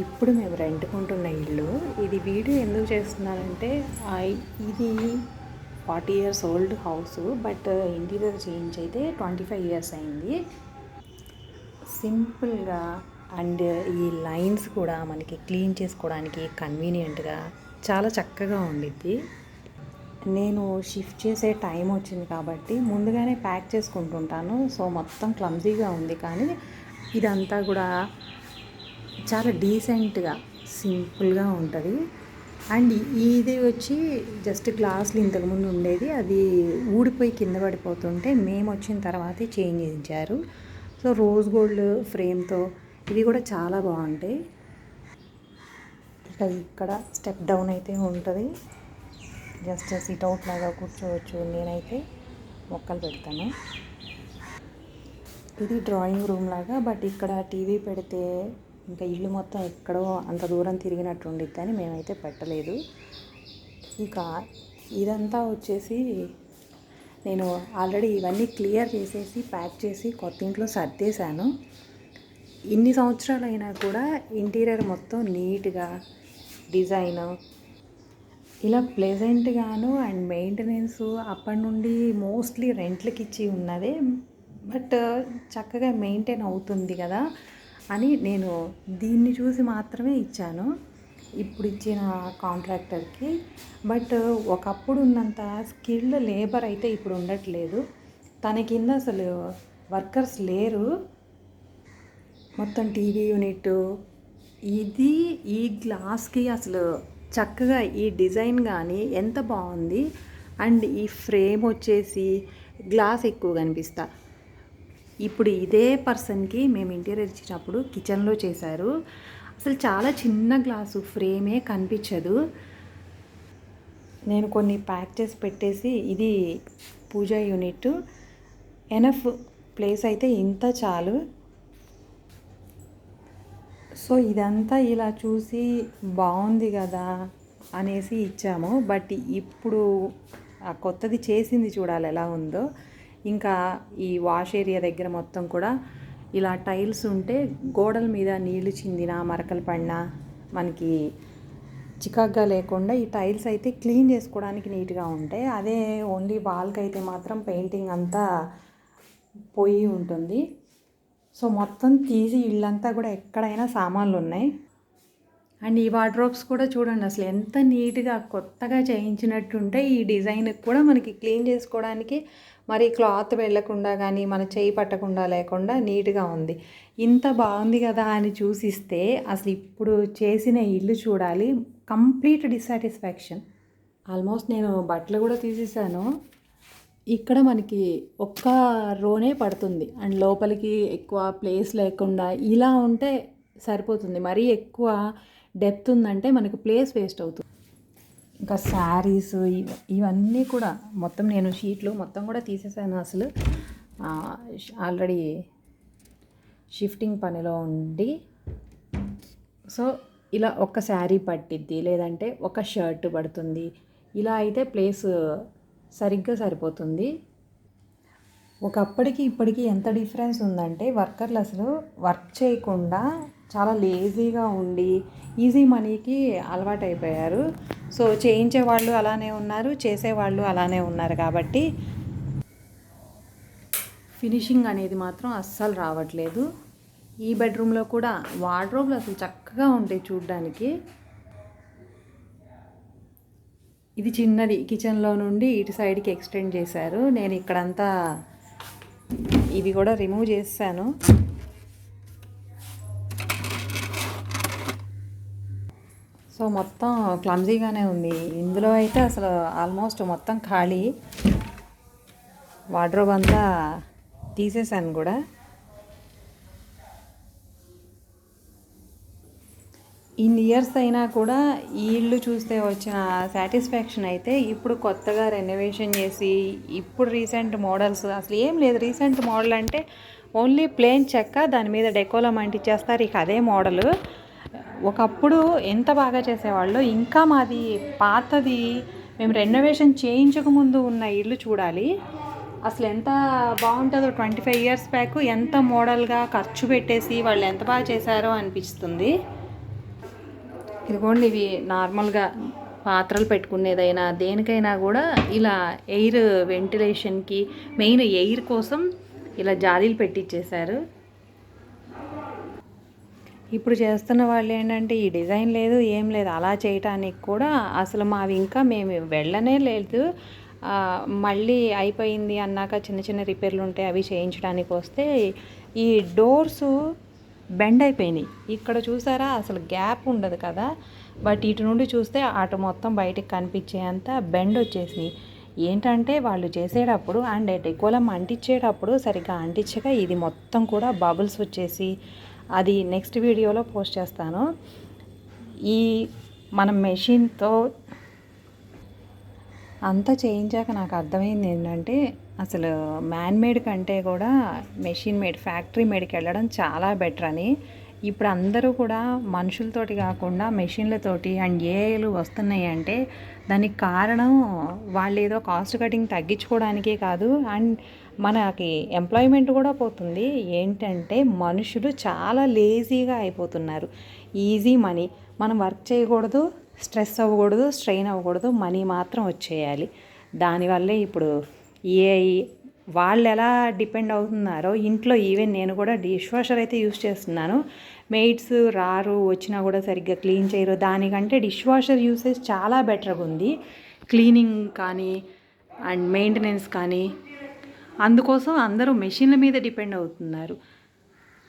ఇప్పుడు మేము రెంట్కుంటున్న ఇల్లు ఇది వీడియో ఎందుకు చేస్తున్నానంటే ఇది forty years old house but interior change అయితే ట్వంటీ ఫైవ్ ఇయర్స్ అయింది. సింపుల్గా అండ్ ఈ లైన్స్ కూడా మనకి క్లీన్ చేసుకోవడానికి కన్వీనియంట్గా చాలా చక్కగా ఉండిద్ది. నేను షిఫ్ట్ చేసే టైం వచ్చింది కాబట్టి ముందుగానే ప్యాక్ చేసుకుంటుంటాను. సో మొత్తం క్లమ్జీగా ఉంది కానీ ఇదంతా కూడా చాలా డీసెంట్గా సింపుల్గా ఉంటుంది. అండ్ ఇది వచ్చి జస్ట్ గ్లాసులు ఇంతకుముందు ఉండేది. అది ఊడిపోయి కింద పడిపోతుంటే మేము వచ్చిన తర్వాతే చేంజ్ చేయించారు. సో రోజ్ గోల్డ్ ఫ్రేమ్తో ఇవి కూడా చాలా బాగుంటాయి. ఇక ఇక్కడ స్టెప్ డౌన్ అయితే ఉంటుంది. జస్ట్ సిట్ అవుట్ లాగా కూర్చోవచ్చు. నేనైతే మొక్కలు పెడతాను. ఇది డ్రాయింగ్ రూమ్ లాగా బట్ ఇక్కడ టీవీ పెడితే ఇంకా ఇల్లు మొత్తం ఎక్కడో అంత దూరం తిరిగినట్టు ఉండిద్ది అని మేమైతే పెట్టలేదు. ఇక ఇదంతా వచ్చేసి నేను ఆల్రెడీ ఇవన్నీ క్లియర్ చేసేసి ప్యాక్ చేసి కొత్త ఇంట్లో సర్దేశాను. ఇన్ని సంవత్సరాలు అయినా కూడా ఇంటీరియర్ మొత్తం నీట్గా డిజైన్ ఇలా ప్లెజెంట్గాను అండ్ మెయింటెనెన్స్ అప్పటి నుండి మోస్ట్లీ రెంట్లకి ఇచ్చి ఉన్నదే. బట్ చక్కగా మెయింటైన్ అవుతుంది కదా. అని నేను దీన్ని చూసి మాత్రమే ఇచ్చాను. ఇప్పుడు ఇచ్చిన కాంట్రాక్టర్కి. బట్ ఒకప్పుడు ఉన్నంత స్కిల్డ్ లేబర్ అయితే ఇప్పుడు ఉండట్లేదు. తన కింద అసలు వర్కర్స్ లేరు. మొత్తం టీవీ యూనిట్ ఇది ఈ గ్లాస్కి అసలు చక్కగా ఈ డిజైన్ కానీ ఎంత బాగుంది. అండ్ ఈ ఫ్రేమ్ వచ్చేసి గ్లాస్ ఎక్కువ కనిపిస్తా. ఇప్పుడు ఇదే పర్సన్కి మేము ఇంటీరియర్ ఇచ్చినప్పుడు కిచెన్లో చేశారు. అసలు చాలా చిన్న గ్లాసు ఫ్రేమే కనిపించదు. నేను కొన్ని ప్యాక్ చేసి పెట్టేసి ఇది పూజా యూనిట్. ఎనఫ్ ప్లేస్ అయితే ఇంత చాలు. సో ఇదంతా ఇలా చూసి బాగుంది కదా అనేసి ఇచ్చాము. బట్ ఇప్పుడు ఆ కొత్తది చేసింది చూడాలి ఎలా ఉందో. ఇంకా ఈ వాష్ ఏరియా దగ్గర మొత్తం కూడా ఇలా టైల్స్ ఉంటే గోడల మీద నీళ్ళు చిందిన మరకలు పడినా మనకి చికాగ్గా లేకుండా ఈ టైల్స్ అయితే క్లీన్ చేసుకోవడానికి నీట్గా ఉంటాయి. అదే ఓన్లీ వాల్కి అయితే మాత్రం పెయింటింగ్ అంతా పోయి ఉంటుంది. సో మొత్తం తీసి ఇళ్ళంతా కూడా ఎక్కడైనా సామాన్లు ఉన్నాయి. అండ్ ఈ వార్డ్రోబ్స్ కూడా చూడండి అసలు ఎంత నీట్గా కొత్తగా చేయించినట్టుంటే ఈ డిజైన్కి కూడా మనకి క్లీన్ చేసుకోవడానికి మరి క్లాత్ వెళ్ళకుండా కానీ మన చేయి పట్టకుండా లేకుండా నీట్గా ఉంది. ఇంత బాగుంది కదా అని చూసిస్తే అసలు ఇప్పుడు చేసిన ఇల్లు చూడాలి కంప్లీట్ డిస్సాటిస్ఫాక్షన్. ఆల్మోస్ట్ నేను బట్టలు కూడా తీసేసాను. ఇక్కడ మనకి ఒక్క రోనే పడుతుంది. అండ్ లోపలికి ఎక్కువ ప్లేస్ లేకుండా ఇలా ఉంటే సరిపోతుంది. మరీ ఎక్కువ డెప్త్ ఉందంటే మనకు ప్లేస్ వేస్ట్ అవుతుంది. ఇంకా శారీస్ ఇవన్నీ కూడా మొత్తం నేను షీట్లు మొత్తం కూడా తీసేసాను అసలు. ఆల్రెడీ షిఫ్టింగ్ పనిలో ఉండి. సో ఇలా ఒక శారీ పట్టిద్ది లేదంటే ఒక షర్ట్ పడుతుంది. ఇలా అయితే ప్లేస్ సరిగ్గా సరిపోతుంది. ఒకప్పటికి ఇప్పటికీ ఎంత డిఫరెన్స్ ఉందంటే వర్కర్లు అసలు వర్క్ చేయకుండా చాలా లేజీగా ఉండి ఈజీ మనీకి అలవాటైపోయారు సో చేయించే వాళ్ళు అలానే ఉన్నారు చేసేవాళ్ళు అలానే ఉన్నారు కాబట్టి ఫినిషింగ్ అనేది మాత్రం అస్సలు రావట్లేదు. ఈ బెడ్రూమ్లో కూడా వార్డ్రోబ్లు అసలు చక్కగా ఉంటాయి చూడ్డానికి. ఇది చిన్నది. కిచెన్లో నుండి ఇటు సైడ్కి ఎక్స్టెండ్ చేశారు. నేను ఇక్కడంతా ఇవి కూడా రిమూవ్ చేశాను. సో మొత్తం క్లమ్జీగానే ఉంది. ఇందులో అయితే అసలు ఆల్మోస్ట్ మొత్తం ఖాళీ. వార్డ్రోబ్ అంతా తీసేసాను కూడా. ఇన్ని ఇయర్స్ అయినా కూడా ఈ ఇల్లు చూస్తే వచ్చిన సాటిస్ఫాక్షన్ అయితే ఇప్పుడు కొత్తగా రెనోవేషన్ చేసి ఇప్పుడు రీసెంట్ మోడల్స్ అసలు ఏం లేదు. రీసెంట్ మోడల్ అంటే ఓన్లీ ప్లేన్ చెక్క దాని మీద డెకోలం అంటించేస్తారు ఇక అదే మోడల్ ఒకప్పుడు ఎంత బాగా చేసేవాళ్ళు ఇంకా మాది పాతది. మేము రెనోవేషన్ చేయించకముందు ఉన్న ఇల్లు చూడాలి. అసలు ఎంత బాగుంటుందో ట్వంటీ ఫైవ్ ఇయర్స్ బ్యాక్ ఎంత మోడల్గా ఖర్చు పెట్టేసి వాళ్ళు ఎంత బాగా చేశారో అనిపిస్తుంది. ఇదిగోండి ఇవి నార్మల్గా పాత్రలు పెట్టుకునేదైనా దేనికైనా కూడా ఇలా ఎయిర్ వెంటిలేషన్కి మెయిన్ ఎయిర్ కోసం ఇలా జాలీలు పెట్టించేశారు ఇప్పుడు చేస్తున్న వాళ్ళు ఏంటంటే ఈ డిజైన్ లేదు ఏం లేదు అలా చేయటానికి కూడా అసలు మావి ఇంకా మేము వెళ్ళనే లేదు. మళ్ళీ అయిపోయింది అన్నాక చిన్న చిన్న రిపేర్లు ఉంటాయి అవి చేయించడానికి వస్తే ఈ డోర్స్ బెండ్ అయిపోయినాయి. ఇక్కడ చూసారా? అసలు గ్యాప్ ఉండదు కదా. బట్ ఇటు నుండి చూస్తే అటు మొత్తం బయటికి కనిపించేంత బెండ్ వచ్చేసినాయి. ఏంటంటే వాళ్ళు చేసేటప్పుడు అండ్ డెకోలం అంటించేటప్పుడు సరిగ్గా అంటించగా ఇది మొత్తం కూడా బబుల్స్ వచ్చేసి అది నెక్స్ట్ వీడియోలో పోస్ట్ చేస్తాను. ఈ మనం మెషిన్తో అంతా చేయించాక నాకు అర్థమైంది ఏంటంటే అసలు మ్యాన్మేడ్ కంటే కూడా మెషిన్ మేడ్ ఫ్యాక్టరీ మేడ్కి వెళ్ళడం చాలా బెటర్ అని. ఇప్పుడు అందరూ కూడా మనుషులతోటి కాకుండా మెషిన్లతోటి అండ్ ఏఐలు వస్తున్నాయి అంటే దానికి కారణం వాళ్ళు ఏదో కాస్ట్ కటింగ్ తగ్గించుకోవడానికే కాదు. అండ్ మనకి ఎంప్లాయ్మెంట్ కూడా పోతుంది. ఏంటంటే మనుషులు చాలా లేజీగా అయిపోతున్నారు. Easy money. మనం వర్క్ చేయకూడదు స్ట్రెస్ అవ్వకూడదు స్ట్రెయిన్ అవ్వకూడదు మనీ మాత్రం వచ్చేయాలి. దానివల్లే ఇప్పుడు ఏఐ వాళ్ళు ఎలా డిపెండ్ అవుతున్నారో ఇంట్లో ఈవెన్ నేను కూడా డిష్ వాషర్ అయితే యూస్ చేస్తున్నాను. మెయిడ్స్ రారు వచ్చినా కూడా సరిగ్గా క్లీన్ చేయరు. దానికంటే డిష్ వాషర్ యూసేజ్ చాలా బెటర్గా ఉంది. క్లీనింగ్ కానీ అండ్ మెయింటెనెన్స్ కానీ అందుకోసం అందరూ మెషిన్ల మీద డిపెండ్ అవుతున్నారు.